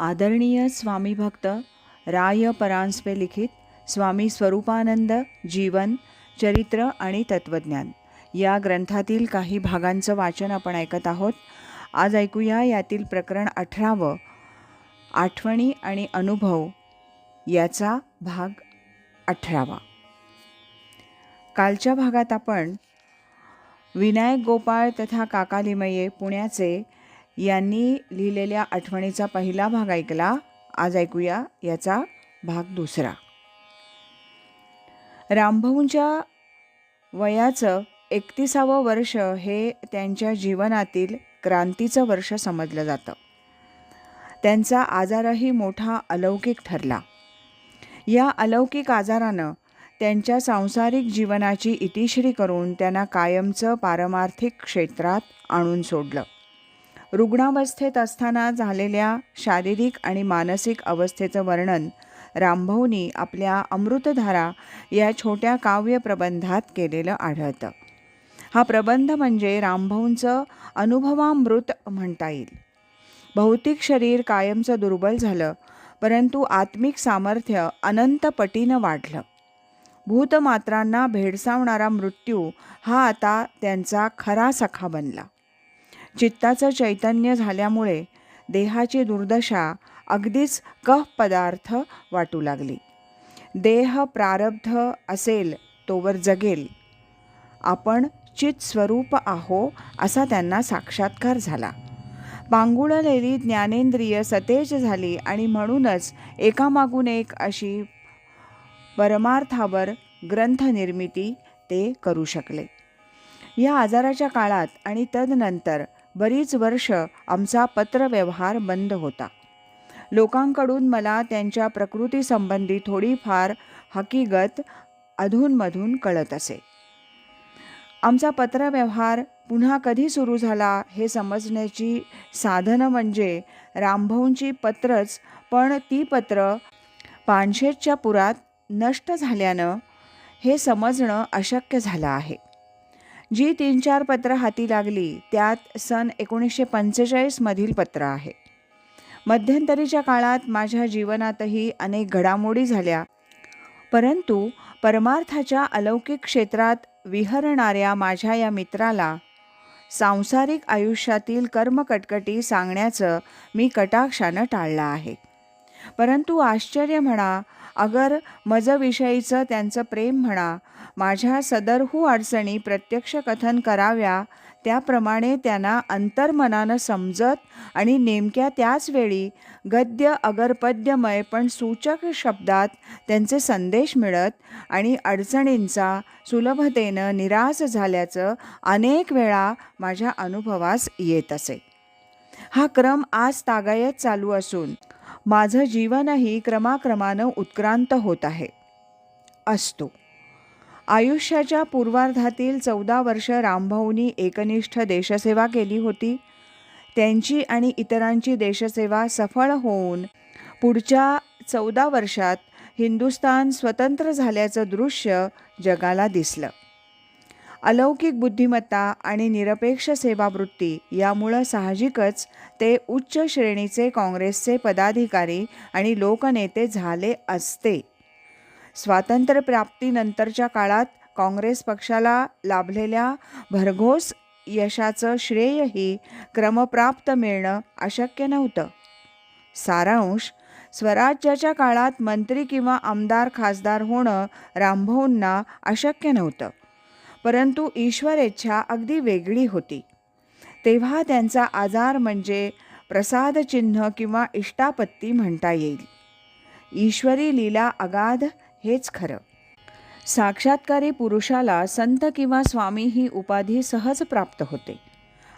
आदरणीय स्वामी भक्त राय परांजपे लिखित स्वामी स्वरूपानंद जीवन चरित्र आणि तत्त्वज्ञान या ग्रंथातील काही भागांचं वाचन आपण ऐकत आहोत. आज ऐकूया यातील प्रकरण अठरावं आठवणी आणि अनुभव याचा भाग अठरावा. कालच्या भागात आपण विनायक गोपाळ तथा काकालिमये पुण्याचे यांनी लिहिलेल्या आठवणीचा पहिला भाग ऐकला. आज ऐकूया याचा भाग दुसरा. रामभाऊंच्या वयाचं एकतीसावं वर्ष हे त्यांच्या जीवनातील क्रांतीचं वर्ष समजलं जातं. त्यांचा आजारही मोठा अलौकिक ठरला. या अलौकिक आजारानं त्यांच्या सांसारिक जीवनाची इतिश्री करून त्यांना कायमचं पारमार्थिक क्षेत्रात आणून सोडलं. रुग्णावस्थेत असताना झालेल्या शारीरिक आणि मानसिक अवस्थेचं वर्णन रामभाऊनी आपल्या अमृतधारा या छोट्या काव्यप्रबंधात केलेलं आढळतं. हा प्रबंध म्हणजे रामभाऊंचं अनुभवामृत म्हणता येईल. भौतिक शरीर कायमचं दुर्बल झालं परंतु आत्मिक सामर्थ्य अनंत पटीनं वाढलं. भूतमात्रांना भेडसावणारा मृत्यू हा आता त्यांचा खरा सखा बनला. चित्ताचं चैतन्य झाल्यामुळे देहाची दुर्दशा अगदीच कह पदार्थ वाटू लागली. देह प्रारब्ध असेल तोवर जगेल. आपण चित स्वरूप आहो असा त्यांना साक्षात्कार झाला. पांगुळलेली ज्ञानेंद्रिय सतेज झाली आणि म्हणूनच एकामागून एक अशी परमार्थावर ग्रंथनिर्मिती ते करू शकले. या आजाराच्या काळात आणि तदनंतर बरीच वर्ष आमचा पत्रव्यवहार बंद होता. लोकांकडून मला त्यांच्या प्रकृतीसंबंधी थोडीफार हकीकत अधूनमधून कळत असे. आमचा पत्रव्यवहार पुन्हा कधी सुरू झाला हे समजण्याची साधनं म्हणजे रामभाऊंची पत्रच पण ती पत्र पानशेतच्या पुरात नष्ट झाल्यानं हे समजणं अशक्य झालं आहे. जी तीन चार पत्रं हाती लागली त्यात सन एकोणीसशे पंचेचाळीसमधील पत्र आहे. मध्यंतरीच्या काळात माझ्या जीवनातही अनेक घडामोडी झाल्या. परंतु परमार्थाच्या अलौकिक क्षेत्रात विहरणाऱ्या माझ्या या मित्राला सांसारिक आयुष्यातील कर्मकटकटी सांगण्याचं मी कटाक्षानं टाळलं आहे. परंतु आश्चर्य म्हणा अगर मजविषयीचं त्यांचं प्रेम म्हणा माझ्या सदरहू अडचणी प्रत्यक्ष कथन कराव्या त्याप्रमाणे त्यांना अंतर्मनानं समजत आणि नेमक्या त्याच वेळी गद्य अगरपद्यमय पण सूचक शब्दात त्यांचे संदेश मिळत आणि अडचणींचा सुलभतेनं निराश झाल्याचं अनेक वेळा माझ्या अनुभवास येत असे. हा क्रम आज तागायत चालू असून माझं जीवनही क्रमाक्रमानं उत्क्रांत होत आहे. असतो. आयुष्याच्या पूर्वार्धातील चौदा वर्ष रामभाऊनी एकनिष्ठ देशसेवा केली होती. त्यांची आणि इतरांची देशसेवा सफळ होऊन पुढच्या चौदा वर्षात हिंदुस्तान स्वतंत्र झाल्याचं दृश्य जगाला दिसलं. अलौकिक बुद्धिमत्ता आणि निरपेक्ष सेवावृत्ती यामुळं साहजिकच ते उच्च श्रेणीचे काँग्रेसचे पदाधिकारी आणि लोकनेते झाले असते. स्वातंत्र्यप्राप्तीनंतरच्या काळात काँग्रेस पक्षाला लाभलेल्या भरघोस यशाचं श्रेयही क्रमप्राप्त मिळणं अशक्य नव्हतं. सारांश स्वराज्याच्या काळात मंत्री किंवा आमदार खासदार होणं रामभाऊंना अशक्य नव्हतं. परंतु ईश्वरेच्छा अगदी वेगळी होती. तेव्हा त्यांचा आजार म्हणजे प्रसादचिन्ह किंवा इष्टापत्ती म्हणता येईल. ईश्वरी लीला अगाध हेच खरं. साक्षात्कारी पुरुषाला संत किंवा स्वामी ही उपाधी सहज प्राप्त होते.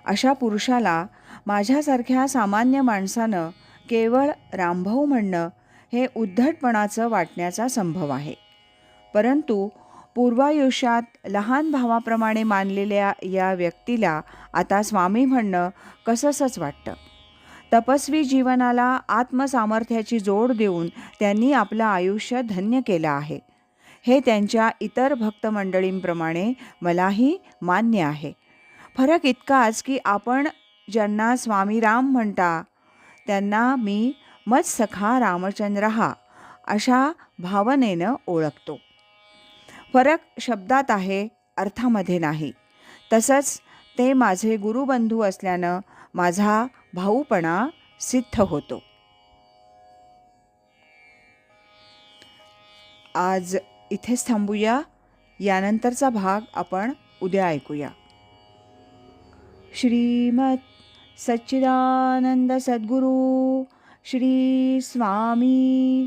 अशा पुरुषाला माझ्यासारख्या सामान्य माणसानं केवळ रामभाऊ म्हणणं हे उद्धटपणाचं वाटण्याचा संभव आहे. परंतु पूर्वायुष्यात लहान भावाप्रमाणे मानलेल्या या व्यक्तीला आता स्वामी म्हणणं कसंसंच वाटतं. तपस्वी जीवनाला आत्मसामर्थ्याची जोड देऊन त्यांनी आपलं आयुष्य धन्य केलं आहे. हे त्यांच्या इतर भक्तमंडळींप्रमाणे मलाही मान्य आहे. फरक इतकाच की आपण ज्यांना स्वामी राम म्हणता त्यांना मी मज सखा रामचंद्र हा अशा भावनेनं ओळखतो. फरक शब्दात आहे अर्थामध्ये नाही. तसंच ते माझे गुरुबंधू असल्यानं माझा भाऊपणा सिद्ध होतो. आज इथेच थांबूया. यानंतरचा भाग आपण उद्या ऐकूया. श्रीमत सच्चिदानंद सद्गुरु श्री स्वामी